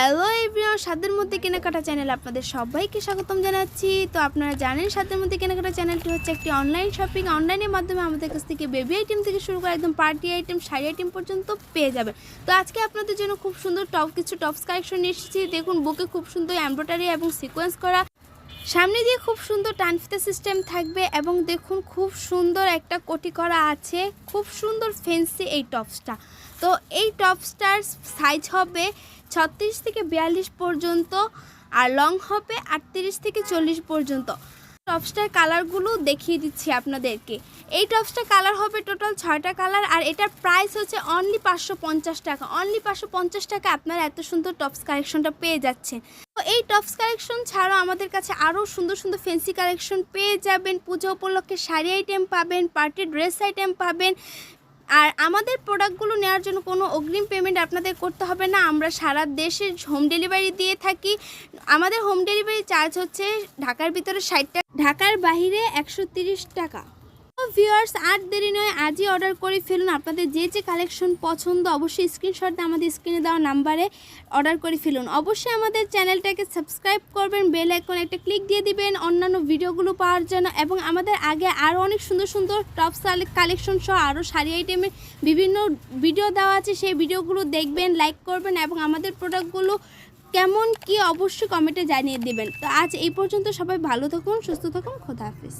Hello everyone সাদের মধ্যে কেনাকাটা চ্যানেল আপনাদের সবাইকে স্বাগতম জানাচ্ছি। তো আপনারা জানেন সাদের মধ্যে কেনাকাটা চ্যানেলটি হচ্ছে একটি অনলাইন শপিং অনলাইনের মাধ্যমে আমাদের কাছ থেকে বেবি আইটেম থেকে শুরু করে একদম পার্টি আইটেম শাড়ি আইটেম পর্যন্ত পেয়ে যাবেন। তো আজকে আপনাদের জন্য খুব সুন্দর টপ কিছু টপস কালেকশন এসেছি। দেখুন, বুকে খুব সুন্দর এমব্রয়ডারি এবং সিকোয়েন্স করা। সামনে দিয়ে খুব সুন্দর টানফিতা সিস্টেম থাকবে এবং দেখুন খুব সুন্দর একটা কোটি করা আছে, খুব সুন্দর ফেন্সি এই টপসটা তো এই টপসটার সাইজ হবে ছত্রিশ থেকে বিয়াল্লিশ পর্যন্ত আর লং হবে আটত্রিশ থেকে চল্লিশ পর্যন্ত। টপসটার কালারগুলো দেখিয়ে দিচ্ছি আপনাদেরকে। এই টপসটার কালার হবে টোটাল ছয়টা কালার আর এটার প্রাইস হচ্ছে অনলি পাঁচশো পঞ্চাশ টাকা। অনলি পাঁচশো পঞ্চাশ টাকা আপনারা এত সুন্দর টপস কালেকশনটা পেয়ে যাচ্ছেন। এই টপস কালেকশন ছাড়াও আমাদের কাছে আরও সুন্দর সুন্দর ফ্যান্সি কালেকশন পেয়ে যাবেন। পুজো উপলক্ষে শাড়ি আইটেম পাবেন পার্টি ড্রেস আইটেম পাবেন। আর আমাদের প্রোডাক্টগুলো নেওয়ার জন্য কোনো অগ্রিম পেমেন্ট আপনাদের করতে হবে না। আমরা সারা দেশে হোম ডেলিভারি দিয়ে থাকি। আমাদের হোম ডেলিভারি চার্জ হচ্ছে ঢাকার ভিতরে ষাট টাকা, ঢাকার বাইরে একশো টাকা। ভিউয়ার্স আর দেরি নয়, আজই অর্ডার করে ফেলুন। আপনাদের যে যে কালেকশন পছন্দ, অবশ্যই স্ক্রিনশট দিয়ে আমাদের স্ক্রিনে দেওয়া নাম্বারে অর্ডার করে ফেলুন। অবশ্যই আমাদের চ্যানেলটাকে সাবস্ক্রাইব করবেন বেল আইকন একটা ক্লিক দিয়ে দিবেন অন্যান্য ভিডিওগুলো পাওয়ার জন্য। এবং আমাদের আগে আরও অনেক সুন্দর সুন্দর টপস কালেকশন সহ আরও শাড়ি আইটেমের বিভিন্ন ভিডিও দেওয়া আছে, সেই ভিডিওগুলো দেখবেন লাইক করবেন এবং আমাদের প্রোডাক্টগুলো কেমন, কি অবশ্যই কমেন্টে জানিয়ে দেবেন। তো আজ এই পর্যন্ত সবাই ভালো থাকুন, সুস্থ থাকুন, খোদা হাফিজ।